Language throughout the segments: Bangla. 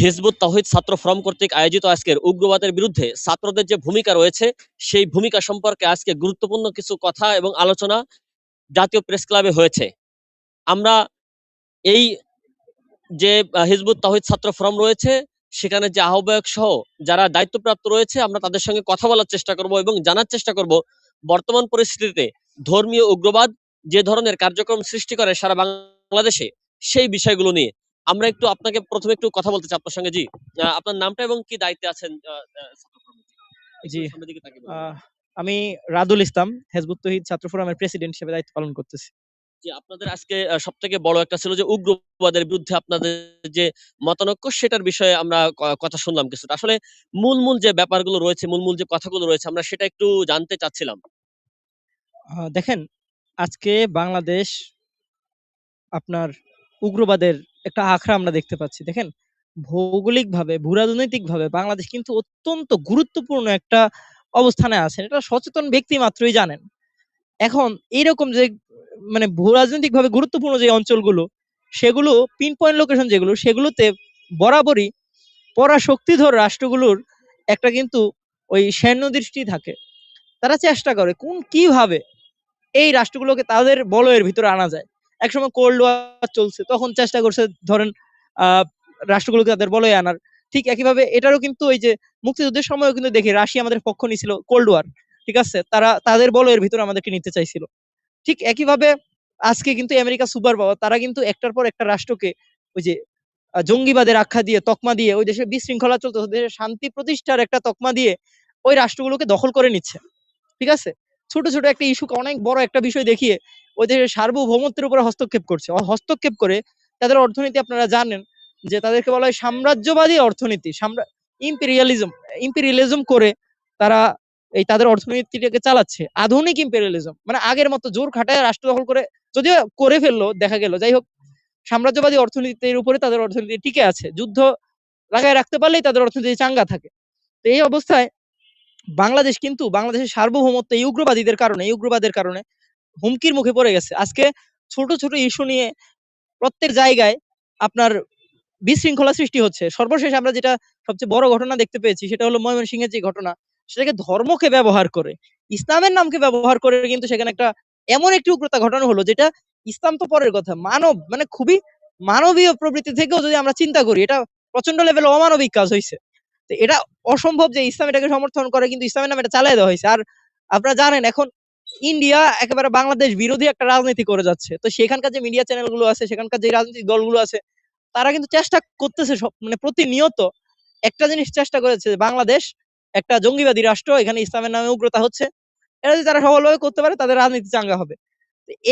হিজবুত তাহিদ ছাত্র ফ্রম কর্তৃক আয়োজিত আজকের উগ্রবাদের বিরুদ্ধে ছাত্রদের যে ভূমিকা রয়েছে, সেই ভূমিকা সম্পর্কে আজকে গুরুত্বপূর্ণ কিছু কথা এবং আলোচনা জাতীয় প্রেস ক্লাবে হয়েছে। আমরা এই যে হিজবুত তাহিদ ছাত্র ফোরাম রয়েছে, সেখানে যে আহ্বায়ক সহ যারা দায়িত্বপ্রাপ্ত রয়েছে, আমরা তাদের সঙ্গে কথা বলার চেষ্টা করব এবং জানার চেষ্টা করব বর্তমান পরিস্থিতিতে ধর্মীয় উগ্রবাদ যে ধরনের কার্যক্রম সৃষ্টি করে সারা বাংলাদেশে, সেই বিষয়গুলো নিয়ে। আমরা একটু আপনাকে প্রথমে একটু কথা বলতে চাই আপনার সঙ্গে জি। আপনার নামটা এবং কি দায়িত্বে আছেন জি, আমি রাদুল ইসলাম হেজবুত তহিদ ছাত্র ফোরামের প্রেসিডেন্ট হিসেবে দায়িত্ব পালন করতেছি। যে আপনাদের আজকে সব থেকে বড় একটা ছিল যে উগ্রবাদের বিরুদ্ধে আপনাদের যে মতানৈক্য সেটার বিষয়ে আমরা কথা শুনলাম কিছুটা। আসলে মূল মূল যে ব্যাপারগুলো রয়েছে মূল মূল যে কথাগুলো রয়েছে আমরা সেটা একটু জানতে চাচ্ছিলাম। দেখেন আজকে বাংলাদেশ আপনার উগ্রবাদের একটা আখড়া আমরা দেখতে পাচ্ছি। দেখেন, ভৌগোলিকভাবে, ভূরাজনৈতিকভাবে বাংলাদেশ কিন্তু অত্যন্ত গুরুত্বপূর্ণ একটা অবস্থানে আছে। এটা সচেতন ব্যক্তি মাত্রই জানেন। এখন এইরকম যে মানে ভূরাজনৈতিক ভাবে গুরুত্বপূর্ণ যে অঞ্চলগুলো, সেগুলো পিন পয়েন্ট লোকেশন যেগুলো, সেগুলোতে বরাবরই পরাশক্তিধর রাষ্ট্রগুলোর একটা কিন্তু ওই সৈন্য দৃষ্টি থাকে। তারা চেষ্টা করে কোন কীভাবে এই রাষ্ট্রগুলোকে তাদের বলয়ের ভিতরে আনা যায়। একসময় কোল্ড ওয়ার চলছে, তখন চেষ্টা করছে ধরেন রাষ্ট্রগুলোকে তাদের বলয়ে আনার। ঠিক একইভাবে এটারও কিন্তু ওই যে মুক্তিযুদ্ধের সময়ও কিন্তু দেখি, রাশিয়া আমাদের পক্ষ নিয়েছিল কোল্ড ওয়ার ঠিক আছে? তারা, তাদের বলয়ের ভিতরে আমাদেরকে নিতে চাইছিল। ঠিক একইভাবে আজকে কিন্তু আমেরিকা সুপার পাওয়ার তারা কিন্তু একটার পর একটা রাষ্ট্রকে ওই যে জঙ্গিবাদের আখ্যা দিয়ে, তকমা দিয়ে, ওই দেশে বিশৃঙ্খলা চলতে দেশের শান্তি প্রতিষ্ঠার একটা তকমা দিয়ে ওই রাষ্ট্রগুলোকে দখল করে নিচ্ছে। ঠিক আছে? ছোট ছোট একটা ইস্যুকে অনেক বড় একটা বিষয় দেখিয়ে ওই দেশের সার্বভৌমত্বের উপরে হস্তক্ষেপ করছে। হস্তক্ষেপ করে তাদের অর্থনীতি আপনারা জানেন যে তাদেরকে বলা হয় সাম্রাজ্যবাদী অর্থনীতি। ইম্পেরিয়ালিজম ইম্পেরিয়ালিজম করে তারা এই তাদের অর্থনীতিটাকে চালাচ্ছে। আধুনিক ইম্পেরিয়ালিজম মানে আগের মতো জোর খাটায় রাষ্ট্র দখল করে যদিও করে ফেলল, দেখা গেল। যাই হোক, সাম্রাজ্যবাদী অর্থনীতির উপরে তাদের অর্থনীতি টিকে আছে। যুদ্ধ লাগায় রাখতে পারলেই তাদের অর্থনীতি চাঙ্গা থাকে। তো এই অবস্থায় বাংলাদেশ কিন্তু, বাংলাদেশের সার্বভৌমত্ব এই উগ্রবাদীদের কারণে, এই উগ্রবাদের কারণে হুমকির মুখে পড়ে গেছে। আজকে ছোট ছোট ইস্যু নিয়ে প্রত্যেক জায়গায় আপনার বিশৃঙ্খলা সৃষ্টি হচ্ছে। সর্বশেষ আমরা যেটা সবচেয়ে বড় ঘটনা দেখতে পেয়েছি, সেটা হলো ময়মনসিংহের যে ঘটনা, সেটাকে ধর্মকে ব্যবহার করে, ইসলামের নামকে ব্যবহার করে কিন্তু সেখানে একটা এমন একটি উগ্রতা ঘটানো হলো, যেটা ইসলাম তো পরের কথা। মানব মানে খুবই মানবীয় প্রবৃত্তি থেকেও যদি আমরা চিন্তা করি, এটা প্রচণ্ড লেভেলে অমানবিক কাজ হয়েছে তো এটা অসম্ভব যে ইসলাম এটাকে সমর্থন করে, কিন্তু ইসলামের নামে এটা চালিয়ে দেওয়া হয়েছে আর আপনারা জানেন, এখন ইন্ডিয়া একেবারে বাংলাদেশ বিরোধী একটা রাজনীতি করে যাচ্ছে। তো সেখানকার যে মিডিয়া চ্যানেলগুলো আছে, সেখানকার যে রাজনৈতিক দলগুলো আছে, তারা কিন্তু চেষ্টা করতেছে সব মানে প্রতিনিয়ত একটা জিনিস চেষ্টা করেছে বাংলাদেশ একটা জঙ্গিবাদী রাষ্ট্র, এখানে ইসলামের নামে উগ্রতা হচ্ছে। এটা যদি তারা সফলভাবে করতে পারে, তাদের রাজনীতি চাঙ্গা হবে।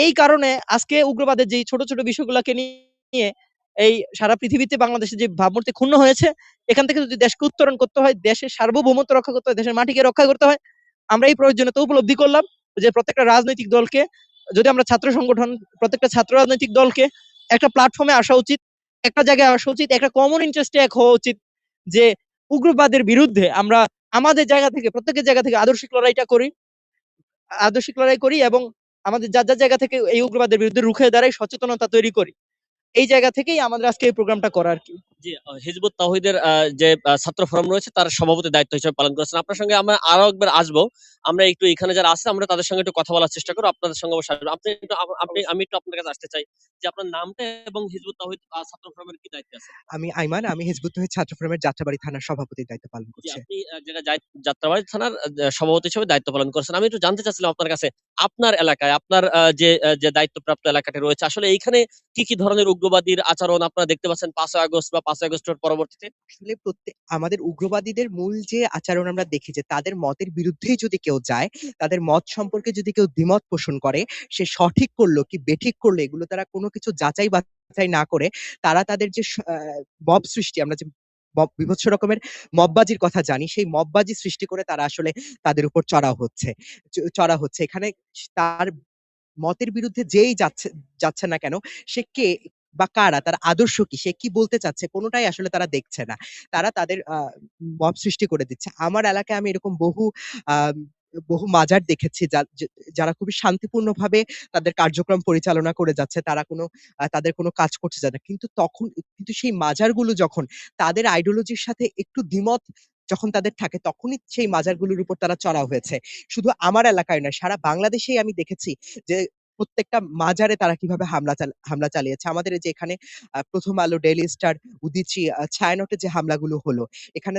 এই কারণে আজকে উগ্রবাদের যে ছোট ছোট বিষয়গুলোকে নিয়ে এই সারা পৃথিবীতে বাংলাদেশের যে ভাবমূর্তি ক্ষুণ্ণ হয়েছে, এখান থেকে যদি দেশকে উত্তরণ করতে হয়, দেশের সার্বভৌমত্ব রক্ষা করতে হয়, দেশের মাটিকে রক্ষা করতে হয়, আমরা এই প্রয়োজনীয়তা উপলব্ধি করলাম। যে প্রত্যেকটা রাজনৈতিক দলকে, যদি আমরা ছাত্র সংগঠন, প্রত্যেকটা ছাত্র রাজনৈতিক দলকে একটা প্ল্যাটফর্মে আসা উচিত, একটা জায়গায় আসা উচিত, একটা কমন ইন্টারেস্টে এক হওয়া উচিত যে উগ্রবাদের বিরুদ্ধে আমরা আমাদের জায়গা থেকে, প্রত্যেকের জায়গা থেকে আদর্শিক লড়াইটা করি, আদর্শিক লড়াই করি এবং আমাদের যার যার জায়গা থেকে এই উগ্রবাদের বিরুদ্ধে রুখে দাঁড়াই সচেতনতা তৈরি করি। এই জায়গা থেকেই আমাদের আজকে এই প্রোগ্রামটা করা আর কি। আহ, হিজবুত তাহিদের যে ছাত্র ফোরাম রয়েছে তার সভাপতি দায়িত্ব হিসেবে পালন করেছেন। আপনার সঙ্গে আমরা আরও একবার আসব। আমরা একটু এখানে যারা আছে আমরা তাদের সঙ্গে একটু কথা বলার চেষ্টা করব। আপনাদের সঙ্গে অবশ্যই আসব। আপনি একটু আপনি আমি একটু আপনার কাছে আসতে চাই যে আপনার নামটা এবং হিজবুত তাহিদ ছাত্র ফোরামের কি দায়িত্ব আছে? আমি আইমান আমি হিজবুত তহিদ ছাত্র ফোরামের যাত্রাবাড়ি থানার সভাপতির দায়িত্ব পালন করছি। আপনি যাই- যাত্রাবাড়ি থানার সভাপতি হিসেবে দায়িত্ব পালন করছেন। আমি একটু জানতে চাচ্ছিলাম আপনার কাছে আপনার এলাকায় আপনার যে যে দায়িত্বপ্রাপ্ত এলাকাটি রয়েছে আসলে এইখানে কি কি ধরনের উগ্রবাদীর আচরণ আপনারা দেখতে পাচ্ছেন? পাঁচই আগস্ট বা পাঁচই আগস্টের পরবর্তীতে? আসলে প্রত্যেক আমাদের উগ্রবাদীদের মূল যে আচরণ আমরা দেখি যে তাদের মতের বিরুদ্ধেই যদি কেউ যায়, তাদের মত সম্পর্কে যদি কেউ দ্বিমত পোষণ করে, সে সঠিক করল কি বেঠিক করল, এগুলো তারা কোনো কিছু যাচাই বাছাই না করে, তারা তাদের যে মব সৃষ্টি, আমরা যে বিভৎস রকমের মববাজির কথা জানি, সেই মববাজি সৃষ্টি করে তারা আসলে তাদের উপর চড়া হচ্ছে চড়া হচ্ছে। এখানে তার মতের বিরুদ্ধে যেই যাচ্ছে যাচ্ছে না কেন, সে কে বা কারা তার আদর্শ কি সে কি বলতে চাচ্ছে কোনোটাই আসলে তারা দেখছে না তারা তাদের মব সৃষ্টি করে দিচ্ছে আমার এলাকায় আমি এরকম বহু বহু মাজার দেখেছি যারা খুবই শান্তিপূর্ণভাবে তাদের কার্যক্রম পরিচালনা করে যাচ্ছে। তারা কোনো তাদের কোনো কাজ করছে না। কিন্তু তখন কিন্তু সেই মাজারগুলো যখন তাদের আইডিওলজির সাথে একটু দ্বিমত যখন তাদের থাকে তখনই সেই মাজারগুলোর উপর তারা চড়া হয়েছে। শুধু আমার এলাকায় নয়, সারা বাংলাদেশেই আমি দেখেছি যে প্রত্যেকটা মাজারে তারা কীভাবে হামলা হামলা চালিয়েছে। আমাদের এই যে এখানে 'প্রথম আলো', 'ডেইলি স্টার', উদিচি 'ছায়ানটে' যে হামলাগুলো হলো, এখানে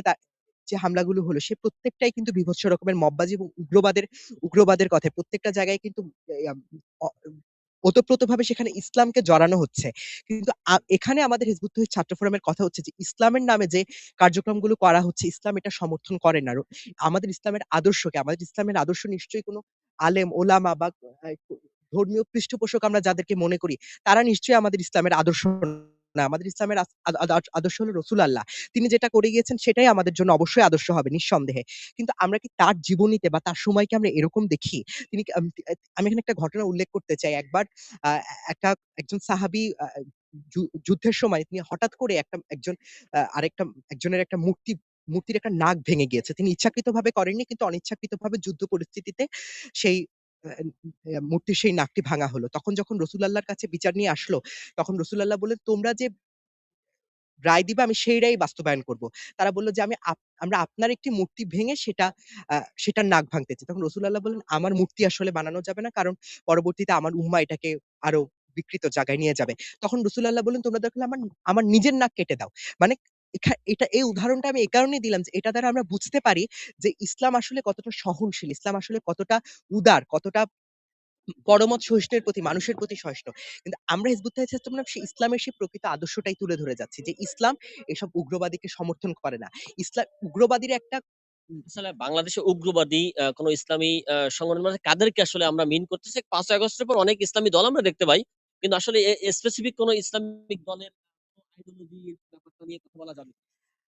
যে হামলাগুলো হলো সে প্রত্যেকটাই কিন্তু বিভৎস রকমের মববাজি এবং উগ্রবাদের উগ্রবাদের কথা প্রত্যেকটা জায়গায় কিন্তু ওতপ্রোতভাবে সেখানে ইসলামকে জড়ানো হচ্ছে। কিন্তু এখানে আমাদের হিজবুত ছাত্র ফোরামের কথা হচ্ছে যে ইসলামের নামে যে কার্যক্রমগুলো করা হচ্ছে ইসলাম এটা সমর্থন করে না। আমাদের ইসলামের আদর্শকে আমাদের ইসলামের আদর্শ নিশ্চয়ই কোনো আলেম, ওলামা বা ধর্মীয় পৃষ্ঠপোষক আমরা যাদেরকে মনে করি, তারা নিশ্চয়ই আমাদের ইসলামের আদর্শ না। আমাদের ইসলামের আদর্শ হলো রসুল আল্লাহ। তিনি যেটা করে গিয়েছেন সেটাই আমাদের জন্য অবশ্যই আদর্শ হবে নিঃসন্দেহে। কিন্তু আমরা কি তার জীবনীতে বা তার সময়কে আমরা এরকম দেখি? তিনি আম এখানে একটা ঘটনা উল্লেখ করতে চাই। একবার একটা একজন সাহাবি যুদ্ধের সময় তিনি হঠাৎ করে একটা একজন আরেকটা একজনের একটা মূর্তি মূর্তির একটা নাক ভেঙে গিয়েছে। তিনি ইচ্ছাকৃত ভাবে করেননি কিন্তু অনিচ্ছাকৃত ভাবে যুদ্ধ পরিস্থিতিতে সেই মূর্তির সেই নাকটি ভাঙা হলো। তখন যখন রসুল আল্লাহর কাছে বিচার নিয়ে আসলো, তখন রসুল আল্লাহ বললেন, "তোমরা যে রায় দিবা আমি সেই রায় বাস্তবায়ন করব।" তারা বলল যে, "আমি আমরা আপনার একটি মূর্তি ভেঙে সেটা সেটার নাক ভাঙতে চাই।" তখন রসুল আল্লাহ বললেন, "আমার মূর্তি আসলে বানানো যাবে না। কারণ পরবর্তীতে আমার উম্মাহ এটাকে আরও বিকৃত জায়গায় নিয়ে যাবে।" তখন রসুল আল্লাহ বললেন, "তোমরা দেখলে আমার আমার নিজের নাক কেটে দাও।" মানে এটা এই উদাহরণটা আমি এই কারণেই দিলাম যে এটা দ্বারা আমরা বুঝতে পারি যে ইসলাম আসলে কতটা সহনশীল, ইসলাম আসলে কতটা উদার, কতটা পরমত সহিষ্ণুর প্রতি, মানুষের প্রতি সহিষ্ণু। কিন্তু আমরা হিজবুত ছাত্র ফোরাম সেই ইসলামের সেই প্রকৃত আদর্শটাই তুলে ধরে যাচ্ছি যে ইসলাম এসব উগ্রবাদীকে সমর্থন করে না। ইসলাম উগ্রবাদীর একটা বাংলাদেশে উগ্রবাদী কোন ইসলামী সংগঠন মানে কাদেরকে আসলে আমরা মিন করতেছি? ৫ই আগস্টের পর অনেক ইসলামী দল আমরা দেখতে পাই। কিন্তু আসলে স্পেসিফিক কোন ইসলামিক দলের আইডিওলজির ব্যাপারটা নিয়ে কথা বলা যাবে?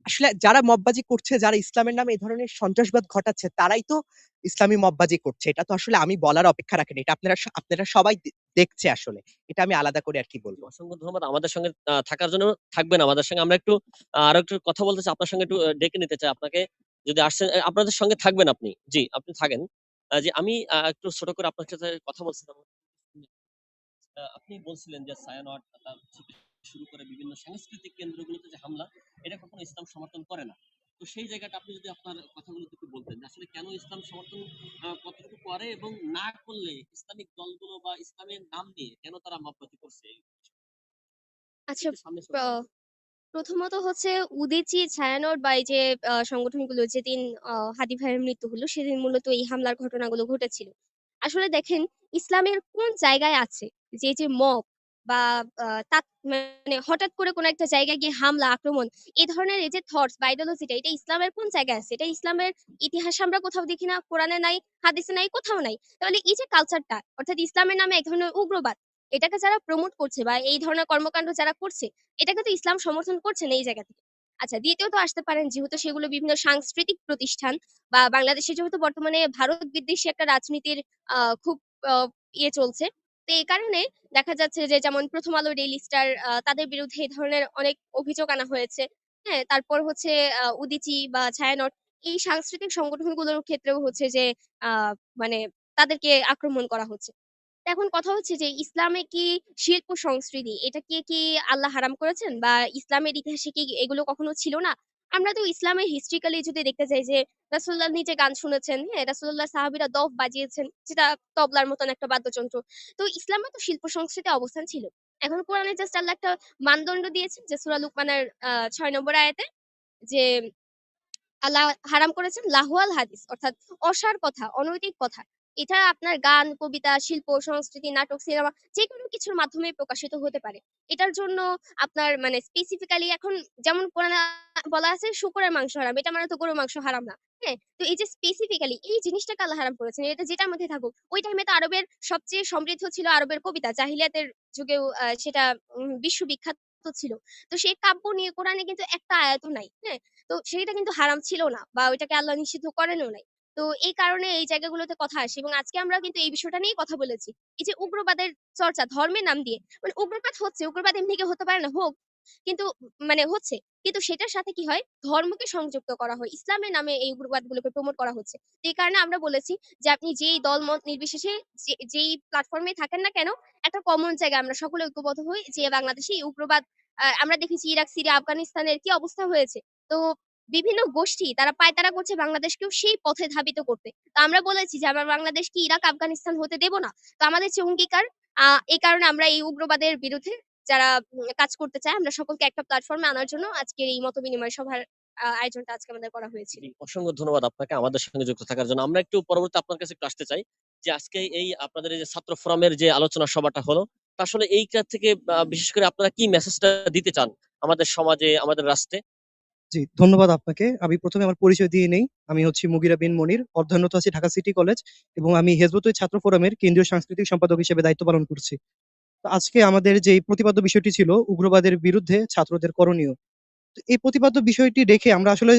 আসলে যারা মববাজি করছে, যারা ইসলামের নামে এ ধরনের সন্ত্রাসবাদ ঘটাচ্ছে, তারাই তো ইসলামী মববাজি করছে। এটা তো আসলে আমি বলার অপেক্ষা রাখি না। এটা আপনারা আপনারা সবাই দেখছে আসলে। এটা আমি আলাদা করে আর কি বলব। অসংখ্য ধন্যবাদ আমাদের সঙ্গে থাকার জন্য। থাকবেন আমাদের সঙ্গে। আমরা একটু আরও একটু কথা বলতে চাই। আপনার সঙ্গে একটু ডেকে নিতে চাই আপনাকে। যদি আসছেন আপনাদের সঙ্গে থাকবেন আপনি। জি, আপনি থাকেন। যে আমি একটু ছোট করে আপনার সাথে কথা বলছিলাম। আপনি বলছিলেন যে থেকে শুরু করে বিভিন্ন সাংস্কৃতিক কেন্দ্রগুলোতে যে হামলা, এটা কখনো ইসলাম সমর্থন করে না। তো সেই জায়গাটা আপনি যদি আপনার কথাগুলো একটু বলতেন যে আসলে কেন ইসলাম সমর্থন কতটুকু করে এবং না করলে ইসলামিক দলগুলো বা ইসলামের নাম নিয়ে কেন তারা মববাজি করছে? আচ্ছা। প্রথমত হচ্ছে উদীচী, ছায়ানট বা এই যে সংগঠনগুলো যেদিন হাদী ভাইয়ের মৃত্যু হলো সেদিন মূলত এই হামলার ঘটনাগুলো ঘটেছিল। আসলে দেখেন ইসলামের কোন জায়গায় আছে যে, যে মব বা মানে হঠাৎ করে কোন একটা জায়গায় গিয়ে হামলা, আক্রমণ এই ধরনের এই যে থটস বা আইডিওলজিটা এটা ইসলামের কোন জায়গায় আছে? এটা ইসলামের ইতিহাসে আমরা কোথাও দেখি না, কোরআনে নাই, হাদিসে নাই, কোথাও নাই। তাহলে এই যে কালচারটা অর্থাৎ ইসলামের নামে এক ধরনের উগ্রবাদ, এটাকে যারা প্রমোট করছে বা এই ধরনের কর্মকাণ্ড যারা করছে, এটাকে তো ইসলাম সমর্থন করছে না এই জায়গা থেকে। আচ্ছা দ্বিতীয়ত আসতে পারেন যেহেতু সেগুলো বিভিন্ন সাংস্কৃতিক প্রতিষ্ঠান বা বাংলাদেশে যেহেতু বর্তমানে ভারত বিদ্বেষী একটা রাজনীতির খুব ইয়ে চলছে। তো এই কারণে দেখা যাচ্ছে যে যেমন 'প্রথম আলো', 'ডেইলি স্টার' তাদের বিরুদ্ধে এই ধরনের অনেক অভিযোগ আনা হয়েছে। হ্যাঁ? তারপর হচ্ছে 'উদীচী' বা 'ছায়ানট' এই সাংস্কৃতিক সংগঠনগুলোর ক্ষেত্রেও হচ্ছে যে মানে তাদেরকে আক্রমণ করা হচ্ছে। এখন কথা হচ্ছে যে ইসলামে কি শিল্প সংস্কৃতি এটাকে কি আল্লাহ হারাম করেছেন? বা ইসলামের ইতিহাসে কি এগুলো কখনো ছিল না? আমরা তো ইসলামের হিস্ট্রিক্যালি যদি দেখতে চাই যে রাসূলুল্লাহ নিজে গান শুনেছেন, হ্যাঁ? রাসুল্লাহ সাহাবীরা দফ বাজিয়েছেন যেটা তবলার মতন একটা বাদ্যযন্ত্র। তো ইসলামে তো শিল্প সংস্কৃতির অবস্থান ছিল। এখন কোরআনে জাস্ট আল্লাহ একটা মানদণ্ড দিয়েছেন যে সূরা লুকমানের ৬ নম্বর আয়াতে যে আল্লাহ হারাম করেছেন লাহওয়াল হাদিস অর্থাৎ অসার কথা, অনৈতিক কথা। এটা আপনার গান, কবিতা, শিল্প, সংস্কৃতি, নাটক, সিনেমা যেকোনো কিছুর মাধ্যমে প্রকাশিত হতে পারে। এটার জন্য আপনার মানে স্পেসিফিক্যালি এখন যেমন কোরআনে বলা আছে শূকরের মাংস হারাম। এটা মানে তো গরুর মাংস হারাম না। হ্যাঁ? তো এই যে স্পেসিফিক্যালি এই জিনিসটাকে আল্লাহ হারাম করেছেন। এটা যেটার মধ্যেই থাকুক। ওই টাইমে তো আরবের সবচেয়ে সমৃদ্ধ ছিল আরবের কবিতা। জাহিলিয়াতের যুগেও সেটা বিশ্ববিখ্যাত ছিল। তো সেই কাব্য নিয়ে কোরআনে কিন্তু একটা আয়াতও নাই। হ্যাঁ? তো সেইটা কিন্তু হারাম ছিল না বা ওইটাকে আল্লাহ নিষিদ্ধ করেনও নাই। তো এই কারণে এই জায়গাগুলোতে কথা আসে এবং আজকে আমরা কিন্তু এই বিষয়টা নিয়ে কথা বলেছি। এই যে উগ্রবাদের চর্চা ধর্মের নাম দিয়ে মানে উগ্রবাদ হচ্ছে, উগ্রবাদ এমনি কেউ হতে পারে না, হোক। কিন্তু মানে হচ্ছে কিন্তু সেটার সাথে কি হয় ধর্মকে সংযুক্ত করা হয় ইসলামের নামে এই উগ্রবাদগুলোকে প্রমোট করা হচ্ছে এই কারণে আমরা বলেছি যে আপনি যেই দল মত নির্বিশেষে যেই প্ল্যাটফর্মে থাকেন না কেন একটা কমন জায়গায় আমরা সকলে ঐক্যবদ্ধ হই যে বাংলাদেশে এই উগ্রবাদ আমরা দেখেছি ইরাক সিরিয়া আফগানিস্তানের কি অবস্থা হয়েছে তো বিভিন্ন গোষ্ঠী তারা পায়তারা করছে বাংলাদেশকেও সেই পথে ধাবিত করতে। তো আমরা বলেছি যে আমরা বাংলাদেশ কি ইরাক, আফগানিস্তান হতে দেব না। তো আমাদের যে অঙ্গীকার এই কারণে আমরা এই উগ্রবাদের বিরুদ্ধে যারা কাজ করতে চায়, আমরা সকলকে একটা প্ল্যাটফর্মে আনার জন্য আজকের এই মত বিনিময় সভার আয়োজনটা আজকে আমাদের করা হয়েছিল অসংখ্য ধন্যবাদ আপনাকে আমাদের সঙ্গে যুক্ত থাকার জন্য। আমরা একটু পরবর্তী আপনার কাছে একটু আসতে চাই যে আজকে এই আপনাদের যে ছাত্র ফোরামের যে আলোচনা সভাটা হলো আসলে এই কাজ থেকে বিশেষ করে আপনারা কি মেসেজটা দিতে চান আমাদের সমাজে, আমাদের রাষ্ট্রে? জি, ধন্যবাদ আপনাকে। আমি প্রথমে আমার পরিচয় দিয়ে নেই। আমি হচ্ছি মুগিরা বিন মনির, অধ্যয়নরত আছি ঢাকা সিটি কলেজ এবং আমি হেজবতুল ছাত্র ফোরামের কেন্দ্রীয় সাংস্কৃতিক সম্পাদক হিসেবে দায়িত্ব পালন করছি। আজকে আমাদের যে প্রতিপাদ্য বিষয়টি ছিল, উগ্রবাদের বিরুদ্ধে ছাত্রদের করণীয় এই প্রতিপাদ্য বিষয়টি রেখে আমরা আসলে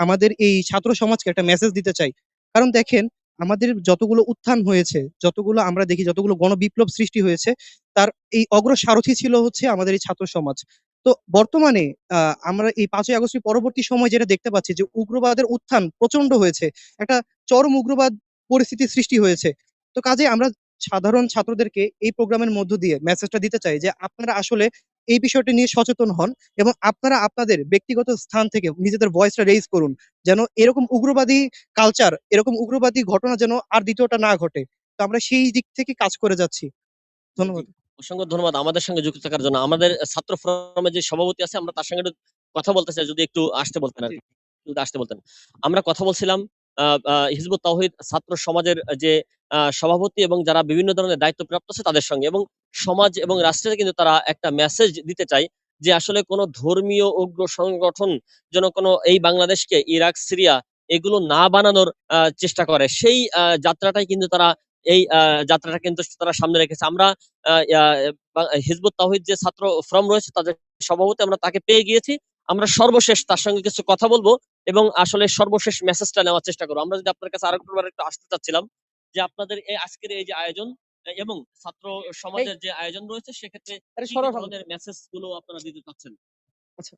আমাদের এই ছাত্র সমাজকে একটা মেসেজ দিতে চাই। কারণ দেখেন, আমাদের যতগুলো উত্থান হয়েছে, যতগুলো আমরা দেখি, যতগুলো গণবিপ্লব সৃষ্টি হয়েছে, তার এই অগ্রসারথী ছিল হচ্ছে আমাদের এই ছাত্র সমাজ। তো বর্তমানে আমরা এই পাঁচই আগস্টের পরবর্তী সময় যেটা দেখতে পাচ্ছি যে উগ্রবাদের উত্থান প্রচণ্ড হয়েছে। একটা চরম উগ্রবাদ পরিস্থিতি সৃষ্টি হয়েছে। তো কাজে আমরা সাধারণ ছাত্রদেরকে এই প্রোগ্রামের মধ্য দিয়ে মেসেজটা দিতে চাই যে আপনারা আসলে এই বিষয়টা নিয়ে সচেতন হন এবং আপনারা আপনাদের ব্যক্তিগত স্থান থেকে নিজেদের ভয়েসটা রেইজ করুন। যেন এরকম উগ্রবাদী কালচার এরকম উগ্রবাদী ঘটনা যেন আর দ্বিতীয়টা না ঘটে। তো আমরা সেই দিক থেকে কাজ করে যাচ্ছি। ধন্যবাদ। অসংখ্য ধন্যবাদ আমাদের সঙ্গে যুক্ত থাকার জন্য। আমাদের ছাত্র ফোরামের যে সভাপতি আছে, আমরা তার সঙ্গে কথা বলতে চাই, যদি একটু আসতে বলতেন আর। যদি আসতে বলতেন। আমরা কথা বলছিলাম হিজবুত তাওহিদ ছাত্র সমাজের যে সভাপতি এবং যারা বিভিন্ন ধরনের দায়িত্বপ্রাপ্ত আছে তাদের সঙ্গে এবং সমাজ এবং রাষ্ট্রে কিন্তু তারা একটা মেসেজ দিতে চায় যে আসলে কোনো ধর্মীয় উগ্র সংগঠন যেন কোনো এই বাংলাদেশকে, ইরাক, সিরিয়া এগুলো না বানানোর চেষ্টা করে। সেই যাত্রাটাই কিন্তু তারা এই যাত্রাটা কিন্তু তারা সামনে রেখেছে। আমরা হিজবুত তাওহিদ যে ছাত্র ফ্রম রয়েছে তাদের সভাপতি আমরা তাকে পেয়ে গিয়েছি। আমরা সর্বশেষ তার সঙ্গে কিছু কথা বলব এবং আসলে সর্বশেষ মেসেজটা নেওয়ার চেষ্টা করব। আমরা যদি আপনার কাছে আরেকবার একটু আসতে চাচ্ছিলাম যে আপনাদের এই আজকের এই যে আয়োজন এবং ছাত্র সমাজের যে আয়োজন রয়েছে সেক্ষেত্রে। ধরনের মেসেজগুলো আপনারা দিতে চাচ্ছেন? আচ্ছা।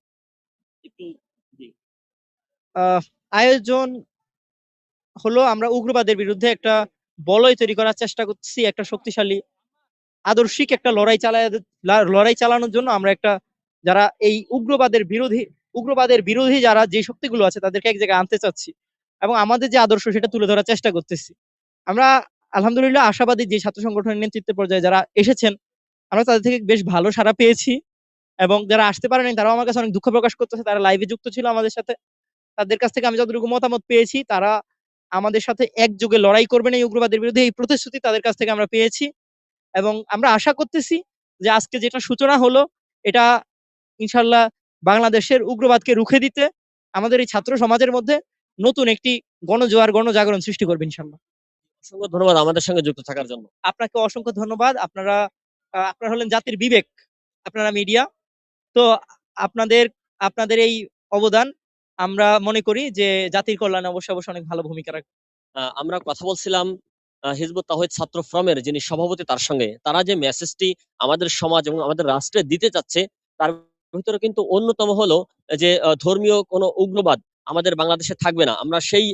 আয়োজন হলো আমরা উগ্রবাদের বিরুদ্ধে একটা বলয় তৈরি করার চেষ্টা করছি একটা শক্তিশালী, আদর্শিক একটা লড়াই চালায় লড়াই চালানোর জন্য আমরা একটা, যারা এই উগ্রবাদের বিরোধী উগ্রবাদের বিরোধী যারা যে শক্তিগুলো আছে তাদেরকে এক জায়গায় আনতে চাচ্ছি এবং আমাদের যে আদর্শ সেটা তুলে ধরার চেষ্টা করতেছি। আমরা আলহামদুলিল্লাহ আশাবাদী যে ছাত্র সংগঠনের নেতৃত্ব পর্যায়ে যারা এসেছেন, আমরা তাদের থেকে বেশ ভালো সাড়া পেয়েছি এবং যারা আসতে পারেনি তারাও আমার কাছে অনেক দুঃখ প্রকাশ করতেছে, তারা লাইভে যুক্ত ছিল আমাদের সাথে। তাদের কাছ থেকে আমি যতটুকু মতামত পেয়েছি, তারা আমাদের সাথে একযোগে লড়াই করবেন এই উগ্রবাদের বিরুদ্ধে এই প্রতিশ্রুতি তাদের কাছ থেকে আমরা পেয়েছি। এবং আমরা আশা করতেছি যে আজকে যেটা সূচনা হলো এটা ইনশাল্লাহ বাংলাদেশের উগ্রবাদকে রুখে দিতে আমাদের এই ছাত্র সমাজের মধ্যে নতুন একটি গণজোয়ার গণজাগরণ সৃষ্টি করবে ইনশাল্লাহ। অসংখ্য ধন্যবাদ আমাদের সঙ্গে যুক্ত থাকার জন্য। আপনাকে অসংখ্য ধন্যবাদ। আপনারা আপনারা হলেন জাতির বিবেক আপনারা মিডিয়া। তো আপনাদের আপনাদের এই অবদান আমরা মনে করি যে, জাতির কল্যাণে অবশ্যই অবশ্যই অনেক ভালো ভূমিকা রাখবে আমরা কথা বলছিলাম হিজবুত তাহিদ ছাত্র ফ্রমের যিনি সভাপতি তার সঙ্গে, তারা যে মেসেজটি আমাদের সমাজ এবং আমাদের রাষ্ট্রে দিতে চাচ্ছে, তার ভিতরে কিন্তু অন্যতম হলো যে ধর্মীয় কোনো উগ্রবাদ আমাদের বাংলাদেশে থাকবে না। আমরা সেই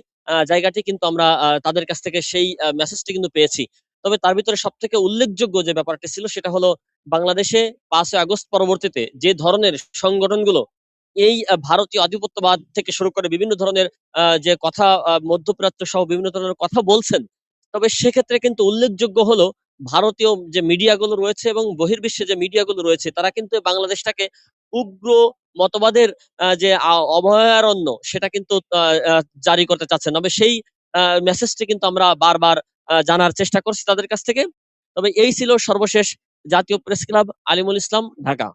জায়গাটি কিন্তু আমরা তাদের কাছ থেকে সেই মেসেজটি কিন্তু পেয়েছি। তবে তার ভিতরে সব থেকে উল্লেখযোগ্য যে ব্যাপারটি ছিল, সেটা হলো বাংলাদেশে পাঁচই আগস্ট পরবর্তীতে যে ধরনের সংগঠনগুলো এই ভারতীয় আধিপত্যবাদ থেকে শুরু করে বিভিন্ন ধরনের যে কথা মধ্যপ্রাচ্য সহ বিভিন্ন ধরনের কথা বলছেন, তবে সেক্ষেত্রে কিন্তু উল্লেখযোগ্য হলো ভারতীয় যে মিডিয়াগুলো রয়েছে এবং বহির্বিশ্বে যে মিডিয়াগুলো রয়েছে, তারা কিন্তু বাংলাদেশটাকে উগ্র মতবাদের যে অভয়ারণ্য সেটা কিন্তু জারি করতে চাচ্ছেন। তবে সেই মেসেজটি কিন্তু আমরা বারবার জানার চেষ্টা করছি তাদের কাছ থেকে। তবে এই ছিল সর্বশেষ জাতীয় প্রেস ক্লাব, আলিমুল ইসলাম, ঢাকা।